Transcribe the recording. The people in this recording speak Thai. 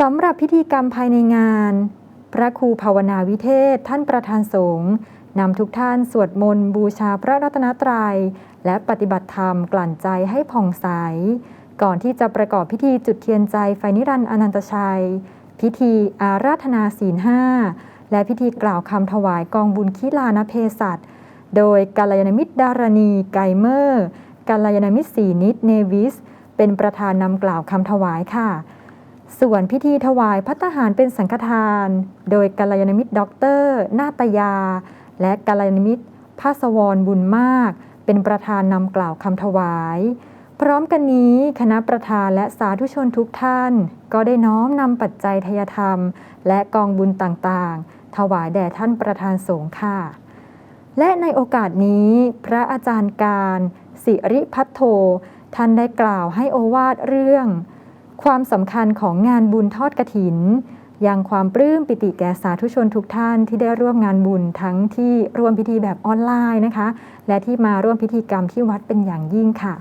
สำหรับพิธีกรรมภายในงาน พระครูภาวนาวิเทศท่านประธานสงฆ์นำทุกท่านสวดมนต์บูชาพระรัตนตรัย และปฏิบัติธรรมกลั่นใจให้ผ่องใส ก่อนที่จะประกอบพิธีจุดเทียนใจไฟนิรันดร์อนันตชัย พิธีอาราธนาศีลห้าและพิธีกล่าวคำถวายกองบุญคิลานเพศัตโดยกาลยานมิตรดารณีไกเมอร์กาลยานมิตรสีนิดเนวิส เป็นประธานนำกล่าวคำถวายค่ะ ส่วนพิธีถวายพัตตาหารเป็นสังฆทาน โดยกัลยาณมิตรด็อกเตอร์นาตยา และกัลยาณมิตรภาสวรบุญมาก เป็นประธานนำกล่าวคำถวาย พร้อมกันนี้คณะประธานและสาธุชนทุกท่าน ก็ได้น้อมนำปัจจัยทยธรรม และกองบุญต่างๆ ถวายแด่ท่านประธานสงฆ์ค่ะ และในโอกาสนี้พระอาจารย์การ สิริพัทโทท่านได้กล่าวให้โอวาทเรื่อง ความสำคัญของงานบุญทอดกระถิน ยังความปลื้มปิติแก่สาธุชนทุกท่านที่ได้ร่วมงานบุญทั้งที่ร่วมพิธีแบบออนไลน์นะคะ และที่มาร่วมพิธีกรรมที่วัดเป็นอย่างยิ่งค่ะ